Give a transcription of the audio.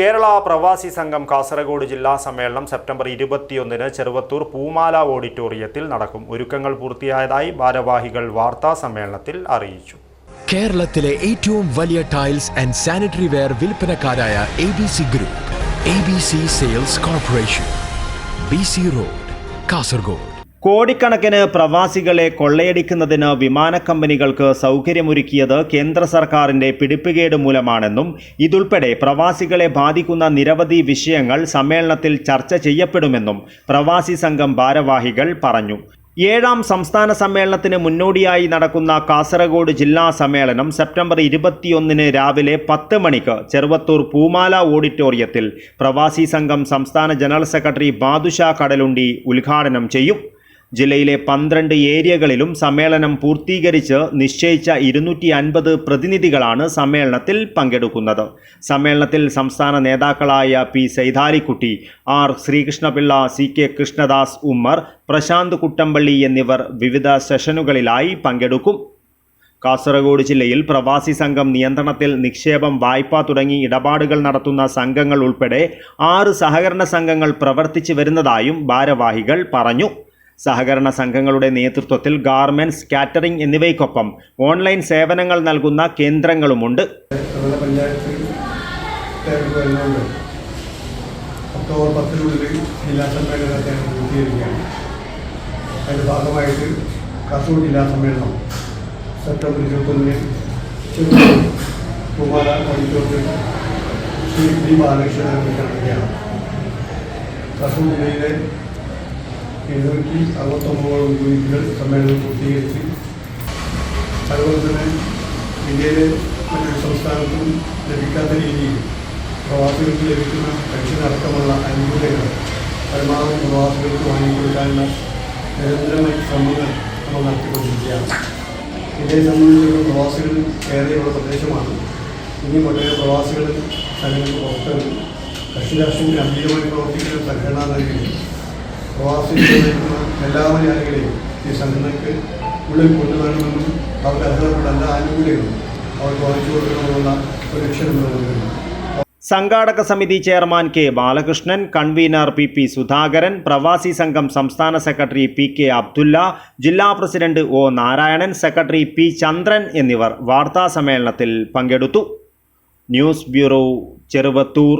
കേരള പ്രവാസി സംഘം കാസർഗോഡ് ജില്ലാ സമ്മേളനം സെപ്റ്റംബർ ഇരുപത്തിയൊന്നിന് ചെറുവത്തൂർ പൂമാല ഓഡിറ്റോറിയത്തിൽ നടക്കും. ഒരുക്കങ്ങൾ പൂർത്തിയായതായി ഭാരവാഹികൾ വാർത്താ സമ്മേളനത്തിൽ അറിയിച്ചു. കേരളത്തിലെ ഏറ്റവും വലിയ tiles and sanitary ware വിൽപ്പനക്കാരായ A B C group A B C sales corporation B C road Kasaragod. കോടിക്കണക്കിന് പ്രവാസികളെ കൊള്ളയടിക്കുന്നതിന് വിമാന കമ്പനികൾക്ക് സൗകര്യമൊരുക്കിയത് കേന്ദ്ര സർക്കാരിന്റെ പിടിപ്പുകേട് മൂലമാണെന്നും ഇതുൾപ്പെടെ പ്രവാസികളെ ബാധിക്കുന്ന നിരവധി വിഷയങ്ങൾ സമ്മേളനത്തിൽ ചർച്ച ചെയ്യപ്പെടുമെന്നും പ്രവാസി സംഘം ഭാരവാഹികൾ പറഞ്ഞു. ഏഴാം സംസ്ഥാന സമ്മേളനത്തിന് മുന്നോടിയായി നടക്കുന്ന കാസർഗോഡ് ജില്ലാ സമ്മേളനം സെപ്റ്റംബർ ഇരുപത്തിയൊന്നിന് രാവിലെ പത്ത് മണിക്ക് ചെറുവത്തൂർ പൂമാല ഓഡിറ്റോറിയത്തിൽ പ്രവാസി സംഘം സംസ്ഥാന ജനറൽ സെക്രട്ടറി ബാദുഷാ കടലുണ്ടി ഉദ്ഘാടനം ചെയ്യും. ജില്ലയിലെ പന്ത്രണ്ട് ഏരിയകളിലും സമ്മേളനം പൂർത്തീകരിച്ച് നിശ്ചയിച്ച ഇരുന്നൂറ്റി അൻപത് പ്രതിനിധികളാണ് സമ്മേളനത്തിൽ പങ്കെടുക്കുന്നത്. സമ്മേളനത്തിൽ സംസ്ഥാന നേതാക്കളായ P Saithalikutty R Sreekrishnapillai C K Krishnadas Ummer Prashanth Kuttampalli എന്നിവർ വിവിധ സെഷനുകളിലായി പങ്കെടുക്കും. കാസർഗോഡ് ജില്ലയിൽ പ്രവാസി സംഘം നിയന്ത്രണത്തിൽ നിക്ഷേപം വായ്പ തുടങ്ങി ഇടപാടുകൾ നടത്തുന്ന സംഘങ്ങൾ ഉൾപ്പെടെ ആറ് സഹകരണ സംഘങ്ങൾ പ്രവർത്തിച്ചു വരുന്നതായും ഭാരവാഹികൾ പറഞ്ഞു. സഹകരണ സംഘങ്ങളുടെ നേതൃത്വത്തിൽ ഗാർമെന്റ്സ് കാറ്ററിംഗ് എന്നിവയ്ക്കൊപ്പം ഓൺലൈൻ സേവനങ്ങൾ നൽകുന്ന കേന്ദ്രങ്ങളുമുണ്ട്. ഒക്ടോബർ പത്തിനുള്ളിൽ അതിന്റെ ഭാഗമായിട്ട് കാസർഗോഡ് ജില്ലാ സമ്മേളനം സെപ്റ്റംബർ ഇരുപത്തൊന്നിന് കുമാര ഓഡിറ്റോറിയം ശ്രീ പി ബാലകൃഷ്ണൻ നടക്കുകയാണ് കാസർഗോഡ് ജില്ലയിലെ എഴുന്നൂറ്റി അറുപത്തൊമ്പതോളം യൂണിറ്റുകൾ സമ്മേളനം പൂർത്തീകരിച്ച് അതുപോലെ തന്നെ ഇന്ത്യയിലെ മറ്റൊരു സംസ്ഥാനത്തും ലഭിക്കാത്ത രീതിയിൽ പ്രവാസികൾക്ക് ലഭിക്കുന്ന പെൻഷൻ അടക്കമുള്ള ആനുകൂല്യങ്ങൾ പരമാവധി പ്രവാസികൾക്ക് വാങ്ങിക്കൊടുക്കാനുള്ള നിരന്തരമായ ശ്രമങ്ങൾ നമ്മൾ നടത്തിക്കൊണ്ടിരിക്കുകയാണ്. ഇന്ത്യയെ സംബന്ധിച്ചിടത്തോളം പ്രവാസികൾ ഏറെയുള്ള പ്രദേശമാണ്. ഇനിയും ഒട്ടേറെ പ്രവാസികൾ സംഘടന പുറത്തിറങ്ങി കക്ഷി രാഷ്ട്രീയത്തിന് അധീനമായി പ്രവർത്തിക്കുന്ന സംഘടനാ നൽകി പ്രവാസികളായിരിക്കുന്ന എല്ലാ മലയാളികളെയും ഈ സംഘടനയ്ക്ക് ഉള്ളിൽ കൊണ്ടുവരണമെന്നും അവർക്ക് അർഹതപ്പെട്ട എല്ലാ ആനുകൂല്യങ്ങളും അവർക്ക് വാങ്ങിച്ചു കൊടുക്കണമെന്നുള്ള ഒരു ലക്ഷ്യം നൽകുന്നു സംഘാടക സമിതി chairman K Balakrishnan convener P P Sudhakaran പ്രവാസി സംഘം സംസ്ഥാന സെക്രട്ടറി പി കെ അബ്ദുല്ല ജില്ലാ president O Narayanan secretary P Chandran എന്നിവർ വാർത്താസമ്മേളനത്തിൽ പങ്കെടുത്തു. News bureau Cheruvathur.